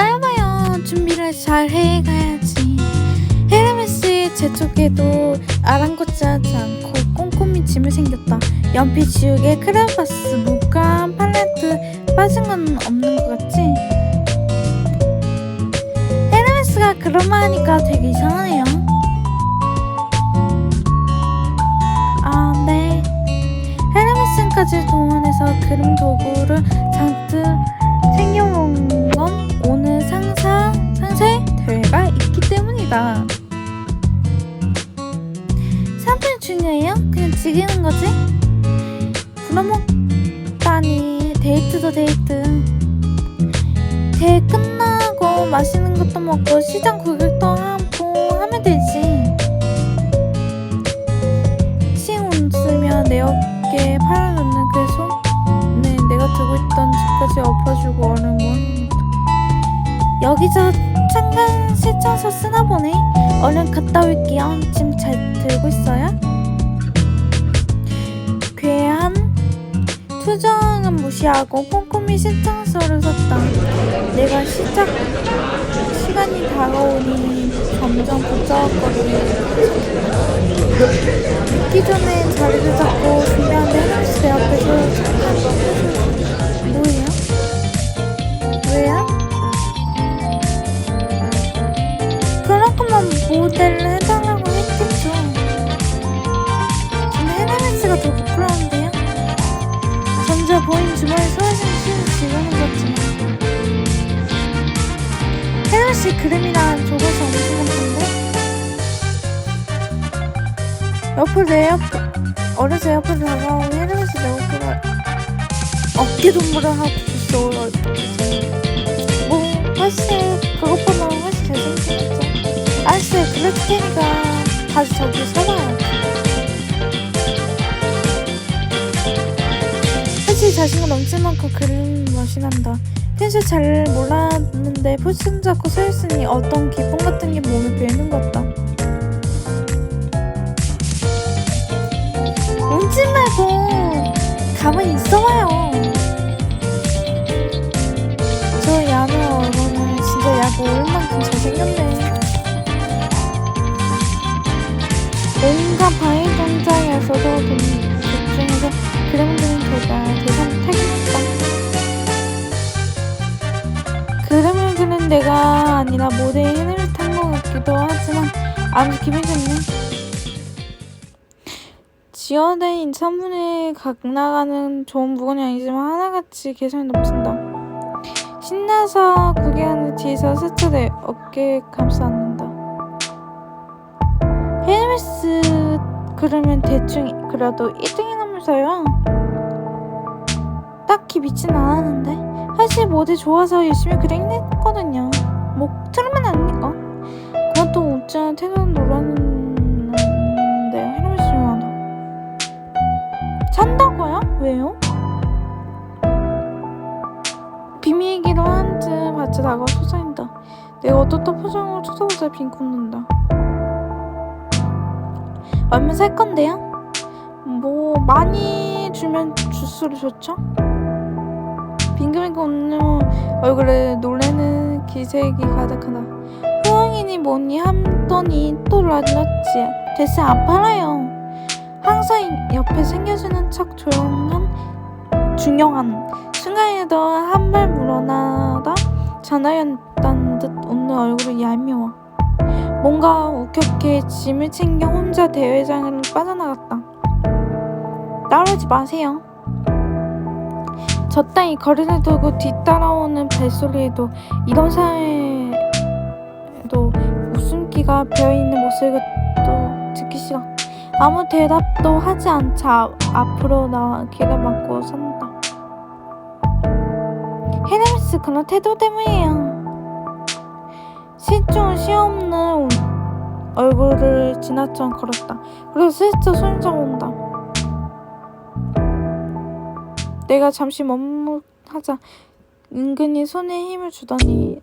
기다려봐요. 준비를 잘 해가야지. 헤르메스의 제 쪽에도 아랑곳지 하지 않고 꼼꼼히 짐을 챙겼다. 연필 지우개, 크레파스, 물감, 팔레트 빠진 건 없는 것 같지? 헤르메스가 그런 말 하니까 되게 이상하네요. 아, 네. 헤르메스까지 동원해서 그림 도구를 잔뜩 챙겨온 건 오늘 상사, 상세 대회가 있기 때문이다. 사람들이 중요해요? 그냥 즐기는 거지? 부러먹다니 데이트도 데이트. 대회 끝나고 맛있는 것도 먹고 시장 구경도 하고 하면 되지. 칭 웃으며 내 어깨에 팔을 놓는 그 손. 네, 내가 들고 있던 집까지 엎어주고 건 여기저 잠깐 실청서 쓰나 보네. 얼른 갔다 올게요. 짐 잘 들고 있어요? 괴한 투정은 무시하고 꼼꼼히 실청서를 썼다. 내가 시작 시간이 다가오니 점점 부쩍거리게 보인 주머니 소외생 씨는 지우는 거지만 헤르메스 그림이랑 조각이 엄청 많던데? 옆을 내 옆, 어려서 옆을 다가오고 헤르메스 내 어깨를 어깨 동무를 하고 있어. 뭐, 훨씬, 그것보다 훨씬 잘생겼죠. 아저씨, 그럴 테니까 다시 저기 서봐요. 자신감 넘칠 만큼 그림 멋이 난다. 평소에 잘 몰랐는데 포션 잡고 서 있으니 어떤 기분 같은 게 몸에 배는 것 같다. 울지 말고 가만히 있어봐요. 저 야노 얼굴은 진짜 야구 올 만큼 잘생겼네. 온갖 바위 중에서 그림 그린 제가 대상 타격했다. 그림을 그린 내가 아니라 모델의 힘을 탄 것 같기도 하지만 아무 기분이 좋네. 지어낸 선문에 각 나가는 좋은 물건이 아니지만 하나같이 개성이 넘친다. 신나서 구경하는 뒤에서 스쳐 내 어깨에 감싸 안는다. 헤르메스 그러면 대충 그래도 1등 이라면서요? 딱히 믿진 않았는데 사실 모델 좋아서 열심히 그리긴 했거든요. 뭐 틀면 아니니까. 그것도 웃자 태도는 놀랐는데 헤르메스만 산다고요? 왜요? 비밀기로 한쯤 같이 나가 소사인다. 내가 어떻다 표정으로 쳐다보자 빈 굳는다. 얼마 살 건데요? 뭐 많이 주면 주스로 좋죠? 빙글빙글 웃는 얼굴에 놀래는 기색이 가득하다. 호황이니 뭐니 함더니 또 라디났지. 대체 안 팔아요. 항상 옆에 챙겨주는 척 조용한 중요한 순간에도 한발 물러나다 전화였다는 듯 웃는 얼굴이 얄미워. 뭔가 우격해 짐을 챙겨 혼자 대회장을 빠져나갔다. 따라오지 마세요. 저 따위 거리를 두고 뒤따라오는 발소리에도 이런 사회에도 웃음기가 배어있는 모습도 듣기 싫어. 아무 대답도 하지 않자 앞으로 나와 길을 막고 선다. 헤르메스 그런 태도 때문이에요. 실종 시없는 얼굴을 지나쳐 걸었다. 그리고 슬쩍 손을 잡아 온다. 내가 잠시 머뭇하자 은근히 손에 힘을 주더니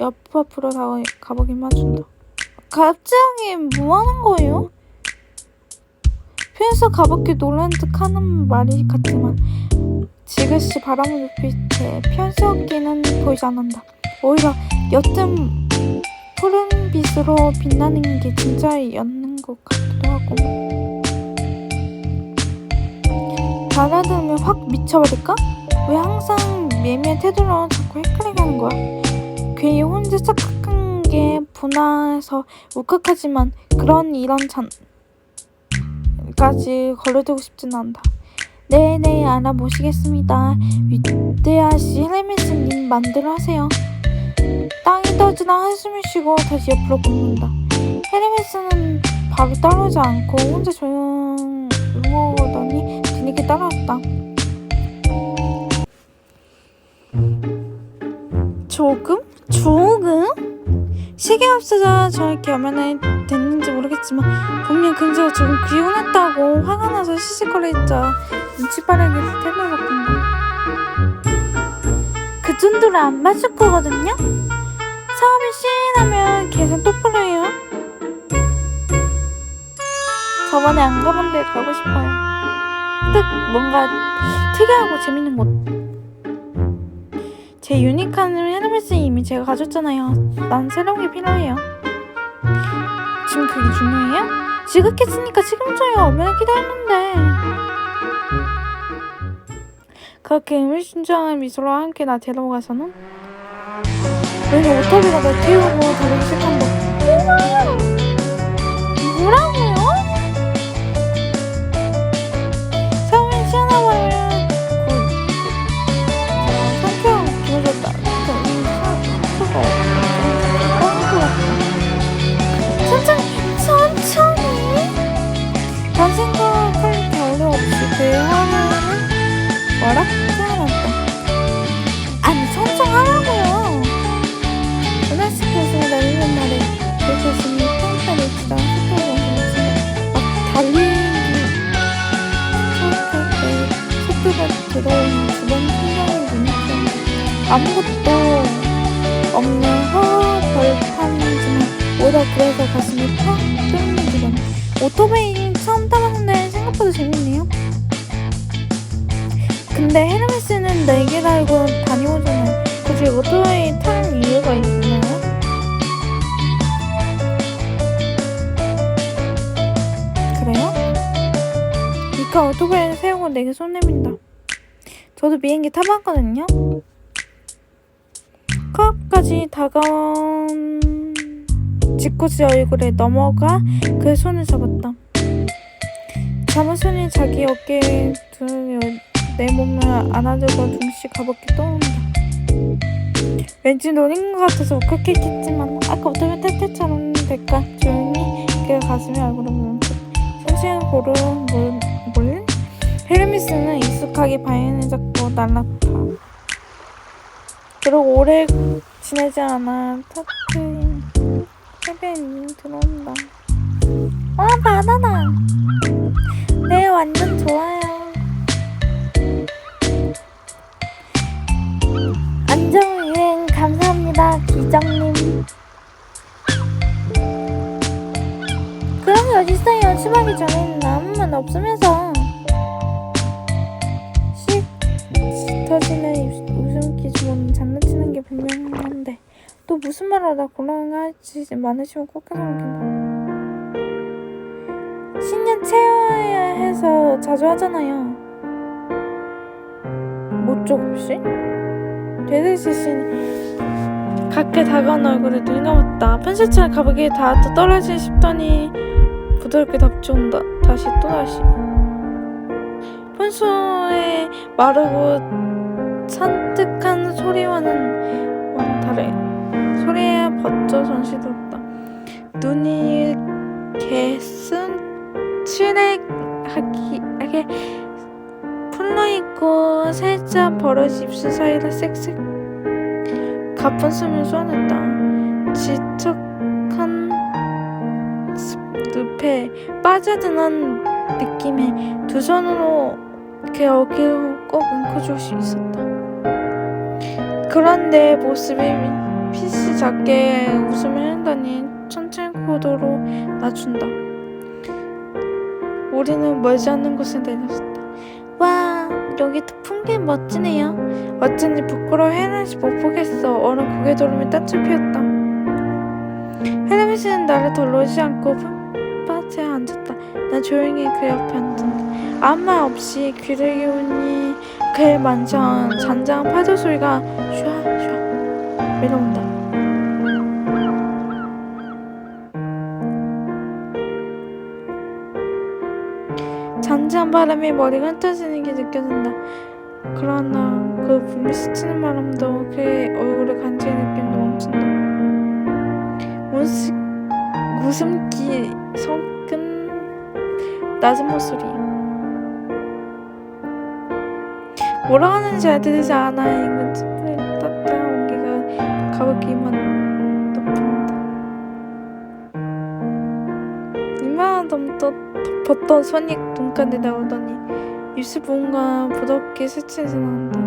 옆 앞으로 다가 가보기만 준다. 갑자기 뭐 하는 거예요? 평소 가볍게 놀란 듯 하는 말이 같지만 지그시 바람을 눈빛에 편스럽기는 보이지 않는다. 오히려 옅은 푸른빛으로 빛나는 게 진짜였는 것 같기도 하고 달아들면 확 미쳐버릴까? 왜 항상 매미의 태도로 자꾸 헷갈리게 하는 거야? 괜히 혼자 착각한 게 분해서 울컥하지만 그런 이런 잔까지 걸려들고 싶지는 않다. 네네 알아보시겠습니다. 위대하시 헬메스님 만들어 하세요. 땅이 떠지나 한숨을 쉬고 다시 옆으로 굽는다. 헤르메스는 바로 따라오지 않고 혼자 조용 따라왔다. 조금? 조금? 시계 없어져 저렇게 얼마나 됐는지 모르겠지만 분명 근처가 조금 귀여웠다고 화가 나서 시시거리자 눈치 빠르게 바꾼다. 그 정도로 안 맞을 거거든요? 사업이 시행하면 계산 똑바로 해요. 저번에 안 가본 데 가고 싶어요. 뜻 뭔가 특이하고 재밌는 곳. 제 유니크한 헤르메스 이미 제가 가졌잖아요. 난 새로운 게 필요해요. 지금 그게 중요해요? 지극했으니까 줘요. 얼마나 기다렸는데. 그렇게 의미심장한 미소로 함께 나 데려가서는 왠지 오토비가 나 태우고 다루기 시작한 주변 풍경을 눈치챈다. 아무것도 없는 허벌판이지만 오히려 그래서 가슴이 팍 뚫는 기분. 오토바이 처음 타봤는데 생각보다 재밌네요. 근데 헤르메스는 네개 달고 다녀오잖아요. 굳이 오토바이 타는 이유가 있나요? 그래요? 이까 오토바이를 세우고 내게 손 내민다. 저도 비행기 타봤거든요. 코앞까지 다가온 지코스 얼굴에 넘어가 그 손을 잡았다. 잡은 손이 자기 어깨에 두르며 내 몸을 안아들고 둥시 가볍게 떠온다. 왠지 노린 것 같아서 울컥했겠지만 아까 오토바이 탈 때처럼 될까 조용히 그 가슴에 얼굴을 고루 물, 물? 헤르미스는 익숙하게 바이올린을 잡고 날라파 그리고 오래 지내지 않아 터트린 해변이 들어온다. 아 바나나! 네 완전 좋아요. 안정 유행 감사합니다 기장님. 게 어딨어요. 수박이 전에는 아무 말 없으면서 게 분명한데 또 무슨 말을 하다 곤란하지 많으시면 꼭 해놓겠다 신년 채워야 해서 자주 하잖아요. 못쪽 없이? 되듯이신 가까이 다가온 얼굴에 눈이 감았다. 편실처럼 가보기에 다또 떨어지 싶더니 부드럽게 덮쳐온다. 다시 또다시. 평소에 마르고 산뜻한 소리와는 다르 소리에 벗져 전시들었다. 눈이 개순칠하게 풀러있고 살짝 벌어진 입술 사이를 색색 가쁜 숨을 쏘아냈다. 지척한 늪에 빠져드는 느낌에 두 손으로 그 어깨를 꼭 엉켜줄 수 있었다 그런데 모습이 피시 작게 웃음을 한다니 천천히 고도로 낮춘다 우리는 멀지 않는 곳에 내렸었다 와 여기 풍경 멋지네요. 어쩐지 부끄러워 헬멧이 못 보겠어. 얼른 고개 돌리며 딴줄 피웠다. 헬멧은 나를 돌로지 않고 풋밭에 앉았다. 난 조용히 그 옆에 앉았다. 아무 말 없이 귀를 기우니 그의 만찬 잔잔한 파도 소리가 슈아슈아 밀어온다. 잔잔한 바람이 머리가 흩어지는 게 느껴진다. 그러나 그 붐이 스치는 바람도 그의 얼굴을 간지의 느낌도 멈춘다. 웃음, 웃음기 섞은 낮은 목소리. 뭐라 하는지 알들리지 않아. 인근 찌푸리 따뜻한 온기가 가볍게만 덮는다. 이마에 덮던, 덮었던 손이 눈가에 나오더니 입술 뭔가 부드럽게 스치지 나온다.